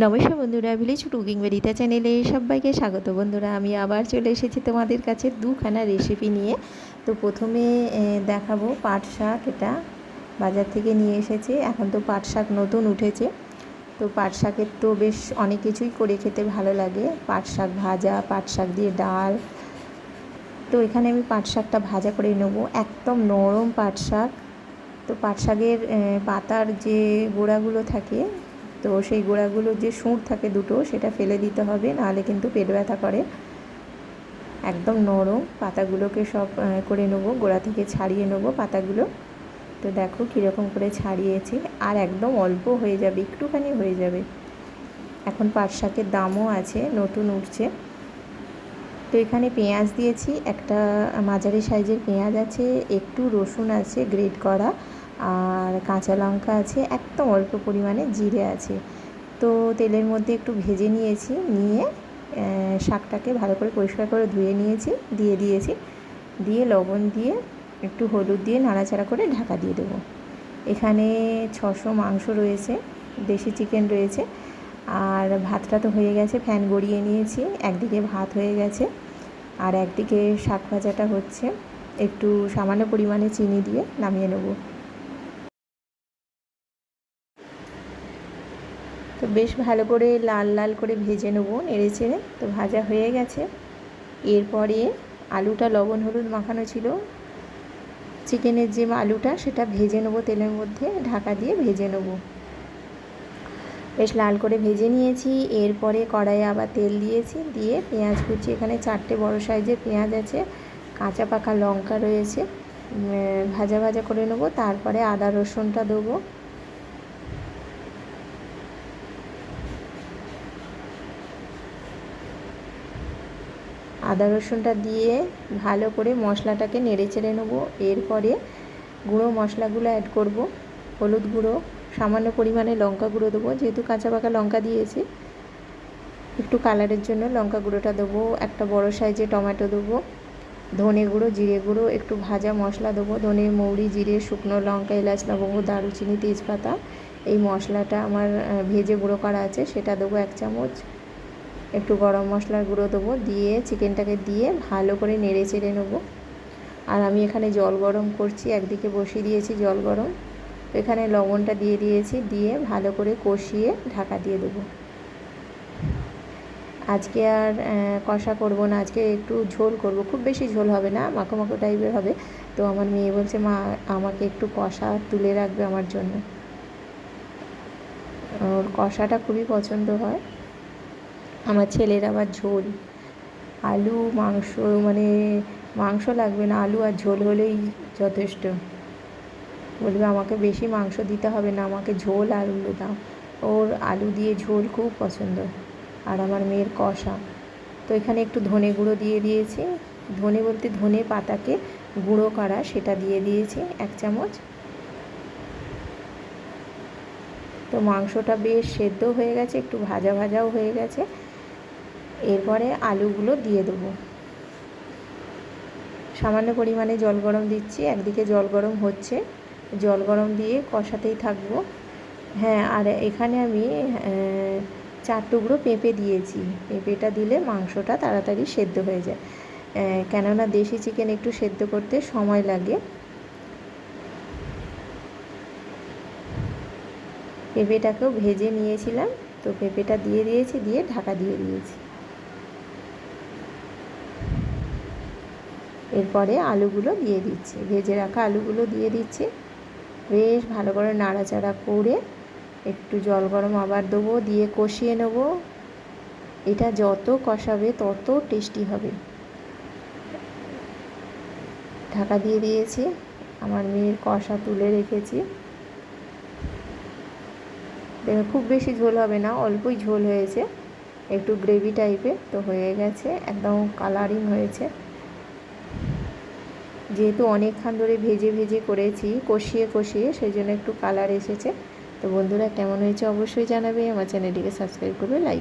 নমস্কার বন্ধুরা village cooking বেরিতা চ্যানেলে সবাইকে স্বাগত বন্ধুরা। আমি আবার চলে এসেছি তোমাদের কাছে দুখানা রেসিপি নিয়ে। তো প্রথমে দেখাবো পাট শাক এটা। বাজার থেকে নিয়ে এসেছে, এখন তো পাট শাক নতুন উঠেছে। তো পাট শাকের তো বেশ অনেক কিছুই করে খেতে ভালো লাগে। পাট শাক ভাজা, পাট শাক দিয়ে ডাল। তো এখানে আমি পাট শাকটা ভাজা করে নেব। একদম নরম পাট শাক। তো পাট শাকের পাতার যে গোড়াগুলো থাকে তো সেই গোড়াগুলোর যে সুঁড় থাকে দুটো, সেটা ফেলে দিতে হবে, নাহলে কিন্তু পেট ব্যথা করে। একদম নরম পাতাগুলোকে সব করে নেব, গোড়া থেকে ছাড়িয়ে নেব পাতাগুলো। তো দেখো কীরকম করে ছাড়িয়েছি, আর একদম অল্প হয়ে যাবে, একটুখানি হয়ে যাবে। এখন পাট শাকের দামও আছে, নতুন উঠছে। তো এখানে পেঁয়াজ দিয়েছি, একটা মাঝারি সাইজের পেঁয়াজ আছে, একটু রসুন আছে গ্রেড করা। আর কাঁচা লঙ্কা আছে, একদম অল্প পরিমাণে জিরে আছে। তো তেলের মধ্যে একটু ভেজে নিয়েছি, নিয়ে শাকটাকে ভালো করে পরিষ্কার করে ধুয়ে নিয়েছি, দিয়ে দিয়েছি। দিয়ে লবণ দিয়ে একটু হলুদ দিয়ে নাড়াচাড়া করে ঢাকা দিয়ে দেবো। এখানে ছশো মাংস রয়েছে, দেশি চিকেন রয়েছে। আর ভাতটা তো হয়ে গেছে, ফ্যান গড়িয়ে নিয়েছি, একদিকে ভাত হয়ে গেছে, আর একদিকে শাক ভাজাটা হচ্ছে। একটু সামান্য পরিমাণে চিনি দিয়ে নামিয়ে নেব। তো বেশ ভালো করে লাল লাল করে ভেজে নেব নেড়ে চেড়ে। তো ভাজা হয়ে গেছে। এরপরে আলুটা লবণ হলুদ মাখানো ছিল। চিকেনের যে আলুটা সেটা ভেজে নেব তেলের মধ্যে, ঢাকা দিয়ে ভেজে নেব। বেশ লাল করে ভেজে নিয়েছি। এরপরে কড়াইয়ে আবার তেল দিয়েছি। দিয়ে পেঁয়াজ কুচি, এখানে চারটে বড় সাইজের পেঁয়াজ আছে, কাঁচা পাকা লঙ্কা রয়েছে। ভাজা ভাজা করে নেব। তারপরে আদা রসুনটা দেবো। আদা রসুনটা দিয়ে ভালো করে মশলাটাকে নেড়ে চেড়ে নেব। এরপরে গুঁড়ো মশলাগুলো অ্যাড করব। হলুদ গুঁড়ো, সামান্য পরিমাণে লঙ্কা গুঁড়ো দেবো, যেহেতু কাঁচা পাকা লঙ্কা দিয়েছি। একটু কালারের জন্য লঙ্কা গুঁড়োটা দেবো, একটা বড় সাইজে টমেটো দেবো, ধনে গুঁড়ো, জিরে গুঁড়ো, একটু ভাজা মশলা দেবো, ধনে, মৌরি, জিরে, শুকনো লঙ্কা, এলাচ, লবঙ্গ, দারুচিনি, তেজপাতা, এই মশলাটা আমার ভেজে গুঁড়ো করা আছে, সেটা দেবো এক চামচ। একটু গরম মশলার গুঁড়ো দেবো, দিয়ে চিকেনটাকে দিয়ে ভালো করে নেড়ে চেড়ে নেব। আর আমি এখানে জল গরম করছি, একদিকে বসিয়ে দিয়েছি জল গরম। এখানে লবণটা দিয়ে দিয়েছি, দিয়ে ভালো করে কষিয়ে ঢাকা দিয়ে দেবো। আজকে আর কষা করব না, আজকে একটু ঝোল করব। খুব বেশি ঝোল হবে না, মাখো মাখো টাইপের হবে। তো আমার মেয়ে বলছে, মা, আমাকে একটু কষা তুলে রাখবে আমার জন্য। ওর কষাটা খুবই পছন্দ হয়। আমার ছেলের আবার ঝোল। আলু, মাংস মানে মাংস লাগবে না, আলু আর ঝোল হলেই যথেষ্ট। বলবে আমাকে বেশি মাংস দিতে হবে না, আমাকে ঝোল আর আলু দাও ওর আলু দিয়ে ঝোল খুব পছন্দ। আর আমার মেয়ের কষা। তো এখানে একটু ধনে গুঁড়ো দিয়ে দিয়েছি। ধনে বলতে ধনে পাতাকে গুঁড়ো করা, সেটা দিয়ে দিয়েছি এক চামচ। তো মাংসটা বেশ সেদ্ধ হয়ে গেছে, একটু ভাজা ভাজাও হয়ে গেছে। এরপরে আলুগুলো দিয়ে দেবো। সামান্য পরিমাণে জল গরম দিচ্ছি, একদিকে জল গরম হচ্ছে, জল গরম দিয়ে কষাতেই থাকব। হ্যাঁ আর এখানে আমি চার টুকরো পেঁপে দিয়েছি। পেঁপেটা দিলে মাংসটা তাড়াতাড়ি সেদ্ধ হয়ে যায়। কেননা দেশি চিকেন একটু সেদ্ধ করতে সময় লাগে। পেঁপেটাকেও ভেজে নিয়েছিলাম, তো পেঁপেটা দিয়ে দিয়েছি, দিয়ে ঢাকা দিয়ে দিয়েছি। এরপরে আলুগুলো দিয়ে দিচ্ছি। ভেজে রাখা আলুগুলো দিয়ে দিচ্ছি। বেশ ভালো করে নাড়াচাড়া করে একটু জল গরম আবার দেবো, দিয়ে কষিয়ে নেব। এটা যত কষাবে তত টেস্টি হবে। ঢাকা দিয়ে দিয়েছি। আমার মেয়ের কষা তুলে রেখেছি। দেখো, খুব বেশি ঝোল হবে না, অল্পই ঝোল হয়েছে। একটু গ্রেভি টাইপের তো হয়ে গেছে। একদম কালারিং হয়েছে। যেহেতু অনেকক্ষণ ধরে ভেজে ভেজে করেছি, কষিয়ে কষিয়ে সেই জন্য একটু কালার এসেছে। তো বন্ধুরা, কেমন হয়েছে অবশ্যই জানাবে। আমার চ্যানেলটিকে সাবস্ক্রাইব করবে লাইক